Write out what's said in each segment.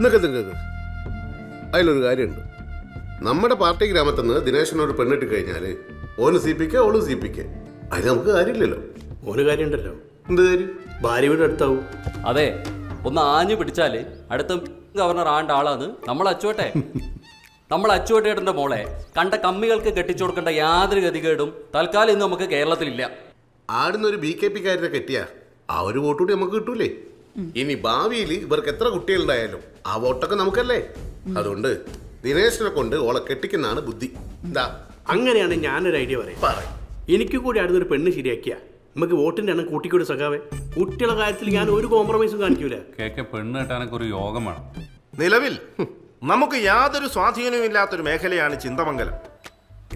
നിൽക്ക് നിൽക്ക് അതിലൊരു കാര്യമുണ്ട്. നമ്മുടെ പാർട്ടി ഗ്രാമത്തിൽ നിന്ന് ദിനേശനോട് പെണ്ണിട്ട് കഴിഞ്ഞാൽ ഓന് സി പിക്ക് ഓൾ സി പിക്ക് അതിന് നമുക്ക് കാര്യമില്ലല്ലോ. ഓന് കാര്യമുണ്ടല്ലോ. എന്ത് കാര്യം? ഭാര്യ വീട് അടുത്താവും. അതെ ഒന്ന് ആഞ്ഞു പിടിച്ചാൽ അടുത്ത ഗവർണർ ആണ്ട ആളാണ് നമ്മൾ അച്ചുവട്ടെ. നമ്മൾ അച്ചുവട്ടേട്ടന്റെ മോളെ കണ്ട കമ്മികൾക്ക് കെട്ടിച്ചു കൊടുക്കേണ്ട യാതൊരു ഗതികേടും തൽക്കാലം ഇന്ന് നമുക്ക് കേരളത്തിലില്ല. ആടുന്നൊരു ബി കെ പി കാര്യത്തെ കെട്ടിയാ ആ ഒരു വോട്ടുകൂടി നമുക്ക് കിട്ടൂലേ? ഇനി ഭാവിയിൽ ഇവർക്ക് എത്ര കുട്ടികളുണ്ടായാലും ആ വോട്ടൊക്കെ നമുക്കല്ലേ? അതുകൊണ്ട് ദിനേശനെ കൊണ്ട് ഓളെ കെട്ടിക്കുന്നതാണ് ബുദ്ധി. എന്താ അങ്ങനെയാണ് ഞാനൊരു ഐഡിയ പറയാം. പറ. എനിക്ക് കൂടി അടുത്തൊരു പെണ്ണ് ശരിയാക്കിയ. നമുക്ക് വോട്ടിന്റെ എണ്ണം കൂട്ടിക്കൂടി സഖാവേ? കുട്ടികളുടെ കാര്യത്തിൽ ഞാൻ ഒരു കോംപ്രമൈസും കാണിക്കൂല. കേക്ക് പെണ്ണ് കെട്ടാനൊക്കെ ഒരു യോഗം വേണം. നിലവിൽ നമുക്ക് യാതൊരു സ്വാധീനവും ഇല്ലാത്തൊരു മേഖലയാണ് ചിന്തമംഗലം.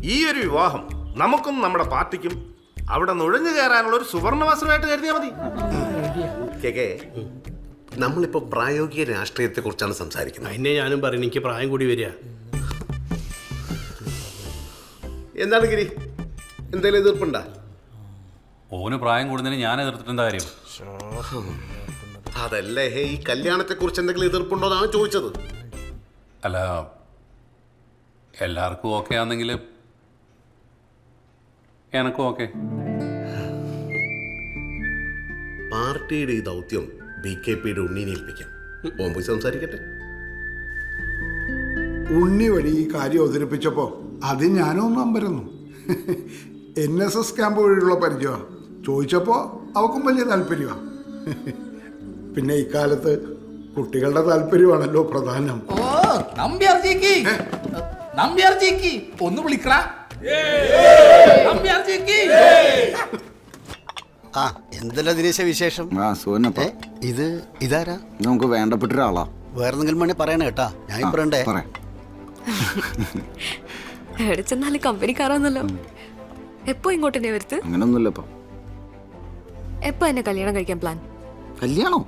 ഈ ഒരു വിവാഹം നമുക്കും നമ്മുടെ പാർട്ടിക്കും അവിടെ നുഴഞ്ഞു കയറാനുള്ള ഒരു സുവർണവസ്ത്രമായിട്ട് കരുതിയാൽ മതി. കേക്കേ നമ്മളിപ്പോ പ്രായോഗിക രാഷ്ട്രീയത്തെ കുറിച്ചാണ് സംസാരിക്കുന്നത്. അതിനെ ഞാനും പറയുന്നത് എനിക്ക് പ്രായം കൂടി വരിക. എന്താണ് ഗിരി? എന്തെങ്കിലും എതിർപ്പുണ്ടാ? ഓന് പ്രായം കൂടുന്നതിന് ഞാൻ എതിർത്തിട്ടെന്താ കാര്യം? അതല്ലേ ഈ കല്യാണത്തെ കുറിച്ച് എന്തെങ്കിലും എതിർപ്പുണ്ടോ എന്നാണ് ചോദിച്ചത്. അല്ല എല്ലാവർക്കും ഓക്കെ ആണെങ്കിൽ എനക്കും ഓക്കെ. പാർട്ടിയുടെ ഈ ദൗത്യം ബി കെ പിയുടെ ഉണ്ണീനെ ഏൽപ്പിക്കാം ഓൻ പോയി സംസാരിക്കട്ടെ. ഉണ്ണി വഴി ഈ കാര്യം അവതരിപ്പിച്ചപ്പോൾ അത് ഞാനൊന്നും അമ്പരന്നു. എൻ എസ് എസ് ക്യാമ്പ് വഴിയുള്ള പരിചയമാണ് ചോദിച്ചപ്പോൾ അവക്കും വലിയ താല്പര്യമാണ് പിന്നെ ഇക്കാലത്ത് കുട്ടികളുടെ താല്പര്യമാണല്ലോ പ്രധാനം. ഓ നമ്പ്യാർജിക്ക് നമ്പ്യാർജിക്ക് ഒന്ന് വിളിക്കടാ. നമ്പ്യാർജിക്ക് ആ എന്തല്ല ദിനേശ വിശേഷം? ആ സുവനപ്പ ഇത് ഇതാരാ? നമുക്ക് വേണ്ടപ്പെട്ട ഒരാളാ വേറെന്തെങ്കിലും വേണേ പറയണ കേട്ടാ. ഞാൻ പറയണ്ടേ പറയാം എവിടെ ചെന്നാലും കമ്പനിക്കാരാന്നല്ലോ എപ്പോ ഇങ്ങോട്ട് തന്നെ വരുത്ത്? അങ്ങനൊന്നുമില്ല ഇപ്പൊ. എപ്പോ എന്നെ കല്യാണം കഴിക്കാൻ പ്ലാൻ കല്യാണോ?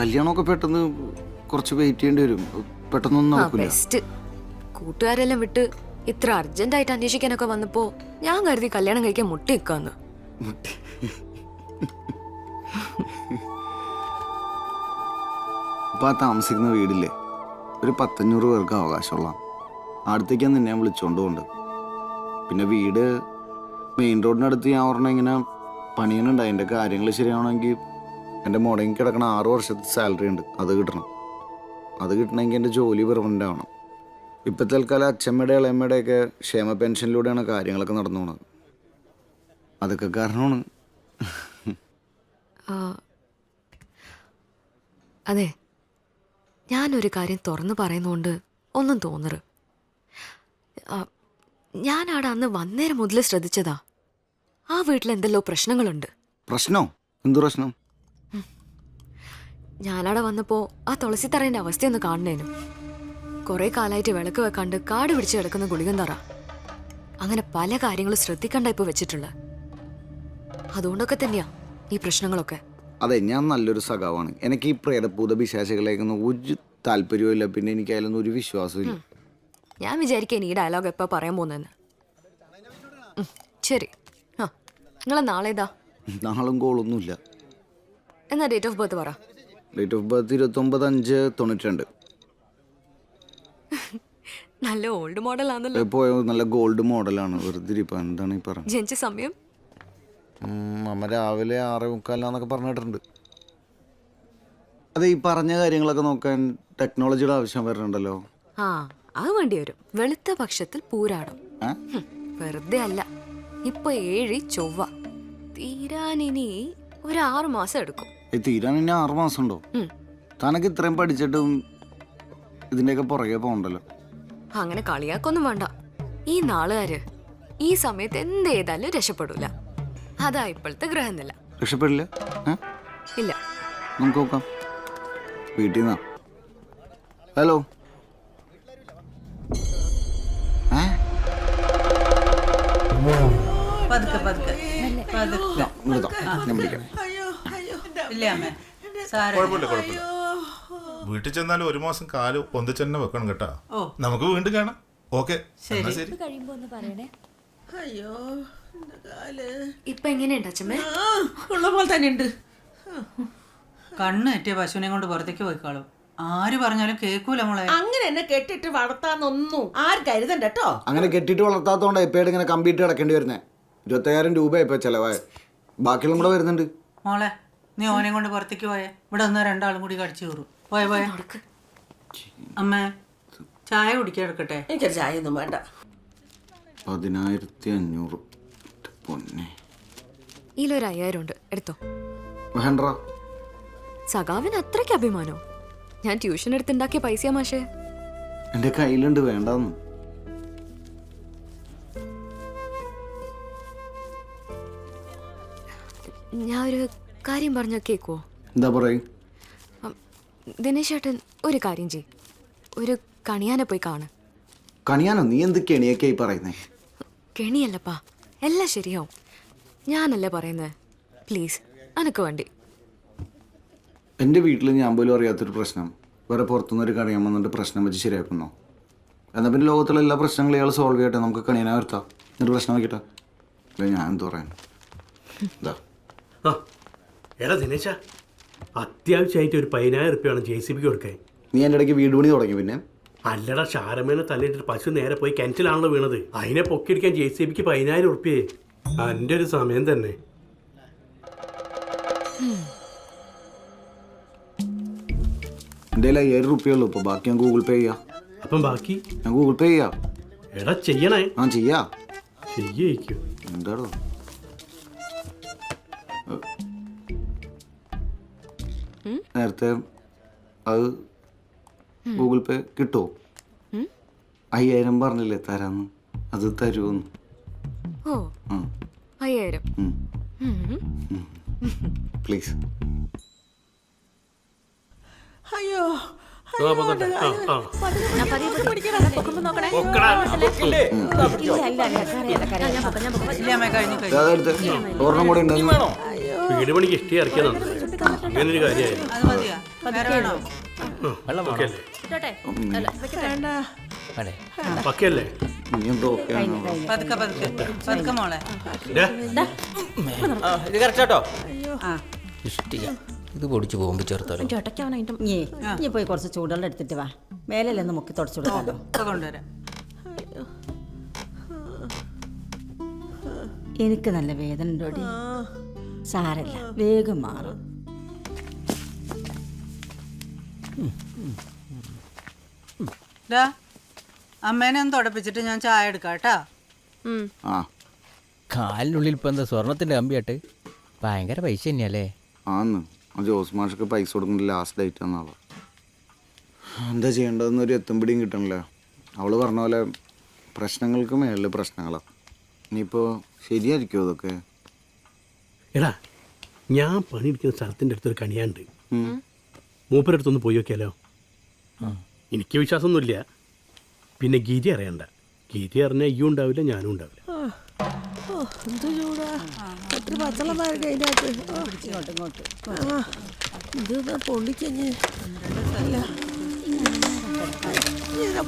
കല്യാണമൊക്കെ പെട്ടെന്ന് കുറച്ച് വെയിറ്റ് ചെയ്യേണ്ടി വരും. പെട്ടെന്നൊന്നും നടക്കില്ല ബെസ്റ്റ് കൂട്ടുകാരെല്ലാം വിട്ട് ഇത്ര അർജന്റ് ആയിട്ട് അന്വേഷിക്കാനൊക്കെ വന്നപ്പോ ഞാൻ കരുതി കല്യാണം കഴിക്കാൻ മുട്ടി. നിൽക്കാന്ന് ഇപ്പൊ ആ താമസിക്കുന്ന വീടില്ലേ? ഒരു പത്തഞ്ഞൂറ് പേർക്ക് അവകാശമുള്ള. അടുത്തേക്കാണ് നിന്നെ ഞാൻ വിളിച്ചോണ്ട് പിന്നെ വീട് മെയിൻ റോഡിനടുത്ത് ഞാൻ പറഞ്ഞ ഇങ്ങനെ പണിയുന്നുണ്ട്. അതിന്റെ കാര്യങ്ങൾ ശരിയാവണമെങ്കിൽ എന്റെ മുടങ്ങി കിടക്കണ ആറ് വർഷത്തെ സാലറി ഉണ്ട്. അത് കിട്ടണം. അത് കിട്ടണമെങ്കിൽ എന്റെ ജോലി പെർമനന്റ് ആവണം. ഇപ്പം തൽക്കാലം അച്ഛമ്മയുടെ ഇളയമ്മയുടെയൊക്കെ ക്ഷേമ പെൻഷനിലൂടെയാണ് കാര്യങ്ങളൊക്കെ നടന്നു പോണത്. അതൊക്കെ കാരണമാണ്. ആ, അതെ. ഞാനൊരു കാര്യം തുറന്നു പറയുന്നതുകൊണ്ട് ഒന്നും തോന്നരുത്. ആ, ഞാനവിടെ അന്ന് വന്നേരം മുതൽ ശ്രദ്ധിച്ചതാ. ആ വീട്ടിൽ എന്തെല്ലോ പ്രശ്നങ്ങളുണ്ട്. പ്രശ്നോ? എന്ത് പ്രശ്നം? ഞാനവിടെ വന്നപ്പോൾ ആ തുളസിത്തറേന്റെ അവസ്ഥയൊന്ന് കാണണേനു. കുറെ കാലായിട്ട് വിളക്ക് വെക്കാണ്ട് കാട് പിടിച്ച് കിടക്കുന്ന ഗുളികൻ തറ അങ്ങനെ പല കാര്യങ്ങളും ശ്രദ്ധിക്കണ്ട ഇപ്പൊ വെച്ചിട്ടുള്ള അതുകൊണ്ടൊക്കെ തന്നെയാ ഈ പ്രശ്നങ്ങളൊക്കെ. അതെ ഞാൻ നല്ലൊരു സഖാവാണ്. എനിക്ക് ഈ പ്രേതഭൂത പിശാചികളേക്കൊന്നും ഒരു താല്പര്യവും ഇല്ല പിന്നെ എനിക്ക് അതിലൊന്നും ഒരു വിശ്വാസവും ഇല്ല ഞാൻ വിചാരിക്കാൻ ഈ ഡയലോഗ് എപ്പോ പറയാൻ പോകുന്നെന്ന് ഉം, ശരി. ആ നിങ്ങളെ നാളെ നാളും കോളൊന്നുമില്ല. എന്നാ ഡേറ്റ് ഓഫ് ബർത്ത് പറ. ഡേറ്റ് ഓഫ് ബർത്ത് ഇരുപത്തി ഒമ്പത് അഞ്ച് തൊണ്ണൂറ്റി രണ്ട് നല്ല ഓൾഡ് മോഡൽ ആണല്ലോ. പോയ നല്ല ഗോൾഡ് മോഡലാണ് വെറുതെ ഇരിപ്പം. എന്താണ് ഈ പറഞ്ഞത് ജനിച്ച സമയം? അമ്മ രാവിലെ ആറ് മുക്കാലാന്നൊക്കെ പറഞ്ഞിട്ടുണ്ട് അതെ ഈ പറഞ്ഞ കാര്യങ്ങളൊക്കെ നോക്കാൻ ടെക്നോളജിയുടെ ആവശ്യം വരുന്നുണ്ടല്ലോ. ആ അത് വേണ്ടി വരും. വെളുത്ത പക്ഷത്തിൽ പൂരാടം. ഏ? ഹും, വെറുതെ അല്ല. ഇപ്പൊ ഏഴി ചൊവ്വ. തീരാനിനി ഒരു ആറ് മാസം എടുക്കും. ഈ തീരാൻ ഇനി ആറ് മാസം ഉണ്ടോ? ഉം. തനക്ക് ഇത്രയും പഠിച്ചിട്ടും ഇതിന്റെയൊക്കെ പുറകെ പോകണ്ടല്ലോ. അങ്ങനെ കളിയാക്കൊന്നും വേണ്ട. ഈ നാളുകാര് ഈ സമയത്ത് എന്ത് ചെയ്താലും രക്ഷപ്പെടൂല. അതാ ഇപ്പോഴത്തെ ഗ്രഹനില. രക്ഷപ്പെടില്ല? ഇല്ല. നമുക്ക് നോക്കാം. വീട്ടിൽ നിന്നാ. ഹലോ. പതുക്കെ പതുക്കെ. പതുക്കെ ഞാൻ വിളിക്കാം ഇല്ലേ അമ്മേ? സാര കുഴപ്പമില്ല കുഴപ്പമില്ല. വീട്ടിൽ ചെന്നാലും ഒരു മാസം കാൽ പൊന്തിച്ചെന്നെ വെക്കണം കേട്ടാ. നമുക്ക് വീണ്ടും കാണാം. ഓക്കെ. എന്നാ ശരി. അയ്യോ എന്റെ കാൽ? ഇപ്പൊ എങ്ങനെയുണ്ട് അച്ഛമ്മേ? ഉള്ള പോലെ തന്നെ ഉണ്ട്. കണ്ണ് എറ്റിയ പശുവിനെ കൊണ്ട് പുറത്തേക്ക് പോയിക്കാളും. ആര് പറഞ്ഞാലും കേൾക്കൂല മോളെ. അങ്ങനെ എന്നെ കെട്ടിട്ട് വളർത്താന്നൊന്നും ആര് കരുതണ്ട കേട്ടോ. അങ്ങനെ കെട്ടിട്ട് വളർത്താത്തോണ്ട് എപ്പോഴും ഇങ്ങനെ കമ്പ്യൂട്ടർ അടക്കേണ്ടി വരുന്നേ. ഇരുപത്തയ്യായിരം രൂപ ഇപ്പൊ ചെലവായ. ബാക്കിയുള്ള കൂടെ വരുന്നുണ്ട്. മോളെ നീ ഓനെ കൊണ്ട് പുറത്തേക്ക് പോയേ. ഇവിടെ ഒന്ന് രണ്ടാളും കൂടി കടിച്ചു കയറും. പോയ പോയ അമ്മ ചായ കുടിക്കാൻ എടുക്കട്ടെ? എനിക്ക് ചായ ഒന്നും വേണ്ട. പതിനായിരത്തി അഞ്ഞൂറ് പൊന്നെ. ഇതിലൊരു അയ്യായിരം ഉണ്ട്. എടുത്തോ. വേണ്ട. സഖാവിന് അത്രയ്ക്ക് അഭിമാനോ? ഞാൻ ട്യൂഷൻ എടുത്തുണ്ടാക്കിയ പൈസയാ മാഷേ. എന്റെ കയ്യിലുണ്ട് വേണ്ടെന്ന്. ഞാൻ ഒരു കാര്യം പറഞ്ഞ കേക്കുവോ? എന്താ പറയും? ദിനേശ് ഏട്ടൻ ഒരു കാര്യം ചെയ് ഒരു കണിയാനെ പോയി കാണ്. കണിയാനോ? നീ എന്ത് കെണിയൊക്കെയായി പറയുന്നേ? കെണിയല്ലപ്പാ. എല്ലാം ശരിയാവും. ഞാനല്ലേ പറയുന്നത് പ്ലീസ് അനക്ക് വേണ്ടി. എന്റെ വീട്ടിൽ ഞാൻ പോലും അറിയാത്തൊരു പ്രശ്നം. വേറെ പുറത്തുനിന്ന് ഒരു കണിയാൻ വന്നിട്ട് പ്രശ്നം വെച്ച് ശരിയാക്കുന്നോ. എന്നാൽ പിന്നെ ലോകത്തുള്ള എല്ലാ പ്രശ്നങ്ങളും ഇയാൾ സോൾവ് ചെയ്യട്ടെ. നമുക്ക് കണിയാനെ വരുത്താം. എന്നിട്ട് പ്രശ്നം വയ്ക്കട്ടെ അല്ല ഞാൻ എന്ത് പറയാൻ ഇതാ ആ എടാ ദിനേശ. അത്യാവശ്യമായിട്ട് ഒരു പതിനായിരം റുപ്യാണ് ജെ സി ബിക്ക് കൊടുക്കാൻ. നീ എന്റെ ഇടയ്ക്ക് വീട് പണി തുടങ്ങി പിന്നെ? അല്ലടാ ഷാരമേനെ തല്ലിട്ട് പശു നേരെ പോയി കിണറ്റിലാണല്ലോ വീണത്. അതിനെ പൊക്കിയിരിക്കാൻ ജെ സി ബിക്ക് പതിനായിരം ഉറുപ്പ്യേ. എന്റെ ഒരു സമയം തന്നെ. എന്റെ കയ്യിൽ അയ്യായിരം റുപ്യ ഉള്ളൂ. ഇപ്പോൾ ബാക്കി ഞാൻ ഗൂഗിൾ പേ ചെയ്യാം. അപ്പം ബാക്കി? ഞാൻ ഗൂഗിൾ പേ ചെയ്യാം. എടാ ചെയ്യണേ. ആ ചെയ്യാം. ചെയ്യിക്കും എന്താടോ? നേരത്തെ അത് ഗൂഗിൾ പേ കിട്ടുമോ അയ്യായിരം പറഞ്ഞില്ലേ തരാന്ന്? അത് തരുമെന്ന് ഓ. അയ്യായിരം. പ്ലീസ്. അയ്യോ. വീട് പണിക്ക് ഇഷ്ടം ഇറക്കിയതാണ്. അങ്ങനെ ഒരു കാര്യമായിരുന്നു അത് മതിയോ? വേറെ വേണോ? ഓക്കെ അല്ലേ പക്കെ അല്ലേ നീ എന്തോ ഓക്കെ ആണോ? പതുക്കെ പതുക്കെ. പതുക്കെ മോളെ. ഇത് കറക്റ്റാട്ടോ ആ. ഇത് പൊടിച്ച് പോകുമ്പോൾ ചേർത്താലോ ഇനി പോയി കുറച്ച് ചൂടുവെള്ളം എടുത്തിട്ട് വാ. മേലെല്ലാം മുക്കി തുടച്ചു കൊടുക്കാലോ ഇപ്പൊ കൊണ്ടുവരാം. എനിക്ക് നല്ല വേദന ഉണ്ടോടി? സാരല്ല വേഗം മാറും. ഡാ അമ്മേനെ ഒന്ന് തുടപ്പിച്ചിട്ട് ഞാൻ ചായ എടുക്കാം കേട്ടാ. ആ. കാലിനുള്ളിൽ ഇപ്പൊ എന്താ സ്വർണത്തിന്റെ കമ്പിയാട്ട് ഭയങ്കര പൈസ തന്നെയല്ലേ? ആന്ന്. ആ ജോസ് മാഷക്ക് പൈസ കൊടുക്കുന്ന ലാസ്റ്റ് ഡേറ്റ് ആണല്ലോ എന്താ ചെയ്യേണ്ടതെന്ന് ഒരു എത്തും പിടിയും കിട്ടണില്ല. അവൾ പറഞ്ഞ പോലെ പ്രശ്നങ്ങൾക്ക് മേളിൽ പ്രശ്നങ്ങളാണ് ഇനിയിപ്പോൾ ശരിയായിരിക്കുമോ അതൊക്കെ? എടാ ഞാൻ പണിയെടുക്കുന്ന സ്ഥലത്തിന്റെ അടുത്തൊരു കണിയാണ്ട് മൂപ്പരടുത്തൊന്ന് പോയി നോക്കിയാലോ? എനിക്ക് വിശ്വാസമൊന്നുമില്ല. പിന്നെ ഗിരി അറിയണ്ട. ഗിരി അറിഞ്ഞാൽ ഈ ഉണ്ടാവില്ല ഞാനും ഉണ്ടാവില്ല.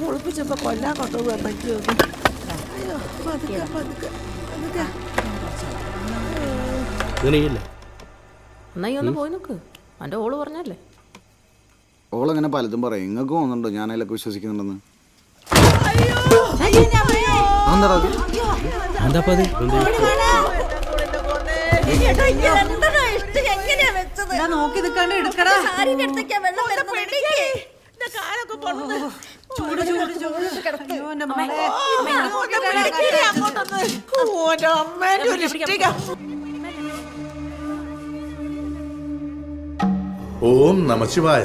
പൊളിപ്പിച്ചപ്പോ കൊല്ലാൻ കൊണ്ടുപോകാൻ പറ്റുമോ അങ്ങനെയല്ലേ എന്നാ ഈ ഒന്ന് പോയി നോക്ക്. എന്റെ ഓൾ പറഞ്ഞല്ലേ? ഓളങ്ങനെ പലതും പറയും. നിങ്ങൾക്ക് തോന്നുന്നുണ്ടോ ഞാൻ അതിലൊക്കെ വിശ്വസിക്കുന്നുണ്ടെന്ന് എന്താടാ അത്? എന്താ അത് ഡാ, നോക്കി നിൽക്കാണ്ട് എടുക്കടാ. ചൂട് ചൂട് ചൂട്. അയ്യോ, എന്റെ മോളെ. ഓം നമശിവായ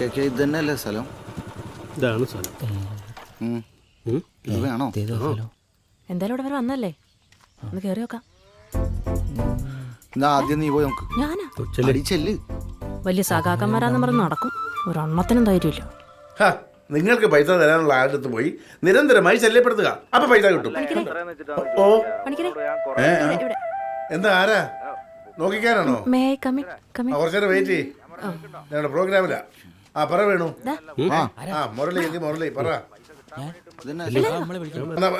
ഇത് തന്നെയല്ലേ സ്ഥലം? ഇതാണ് സ്ഥലം. ഉം. ഉം? ഇത് വേണോ? എന്തായാലും ഇവിടെ വരെ വന്നല്ലേ ഒന്ന് കേറി നോക്കാം. എന്നാ ആദ്യം നീ പോയി നമുക്ക് ഞാനാ? ചെല്ലി. അടി ചെല്ല്. വലിയ സഖാക്കന്മാരാന്ന് പറഞ്ഞ് നടക്കും. ഒരെണ്ണത്തിനും ധൈര്യമില്ല. ഹ, നിങ്ങൾക്ക് പൈസ തരാനുള്ള ആളുടെ പോയി? നിരന്തരമായി ശല്യപ്പെടുത്തുക. അപ്പൊ പൈസ കിട്ടും. ഓ പണിക്കരെ. ഏ, ആ. ഇവിടെ എന്താ ആരാ? നോക്കിക്കാനാണോ? മേ കുറച്ചേരം വെയിറ്റ് ചെയ്യ്. ഞങ്ങളുടെ പ്രോഗ്രാമിലാ ആ പറ വേണു. ആ ആ മുരളി എങ്കിൽ മുരളി പറ. എന്നാ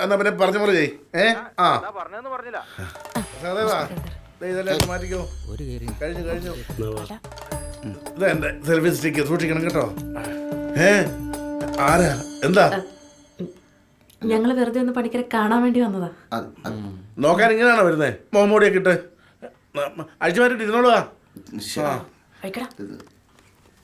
എന്നാ പിന്നെ പറഞ്ഞ പോലെ ചെയ് ഏ? ആ. സഹദേവാ, ദേ ഇതെല്ലാം എടുത്ത് മാറ്റിക്കോ. ഒരു കയറി കഴിഞ്ഞു കഴിഞ്ഞു. എന്നാ എന്റെ സെൽഫി സ്റ്റിക്ക് സൂക്ഷിക്കണം കേട്ടോ. ഏ? ആരാ? എന്താ? ഞങ്ങൾ വെറുതെ ഒന്ന് പണിക്കരെ കാണാൻ വേണ്ടി വന്നതാ. നോക്കാൻ ഇങ്ങനെയാണോ വരുന്നേ? മോമോടിയൊക്കെ ഇട്ട്. അഴിച്ചു മാറ്റിട്ട്. കഴിക്കടാ ഇരിക്ക്.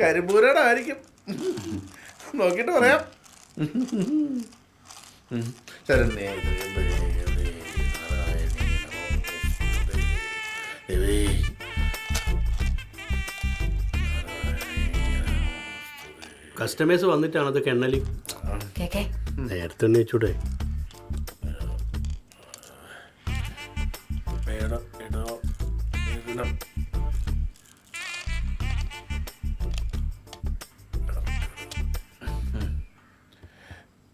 കരിമ്പൂരയുടെ ആയിരിക്കും നോക്കിയിട്ട് പറയാം. ശരണ്യേ കസ്റ്റമേഴ്സ് വന്നിട്ടാണ് അതൊക്കെ എണ്ണലി നേരത്തെ എണ്ണയിച്ചൂടെ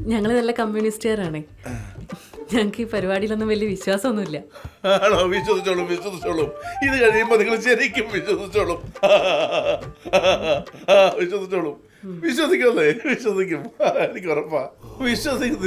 ഞങ്ങൾ നല്ല കമ്മ്യൂണിസ്റ്റുകാരാണ്. ഞങ്ങൾക്ക് ഈ പരിപാടിയിലൊന്നും വലിയ വിശ്വാസമൊന്നുമില്ല. ആണോ? വിശ്വസിച്ചോളും വിശ്വസിച്ചോളും. ഇത് കഴിയുമ്പോൾ നിങ്ങൾ ശരിക്കും വിശ്വസിച്ചോളും. വിശ്വസിച്ചോളൂ. വിശ്വസിക്കല്ലേ വിശ്വസിക്കും. എനിക്ക് ഉറപ്പാ. വിശ്വസിക്കും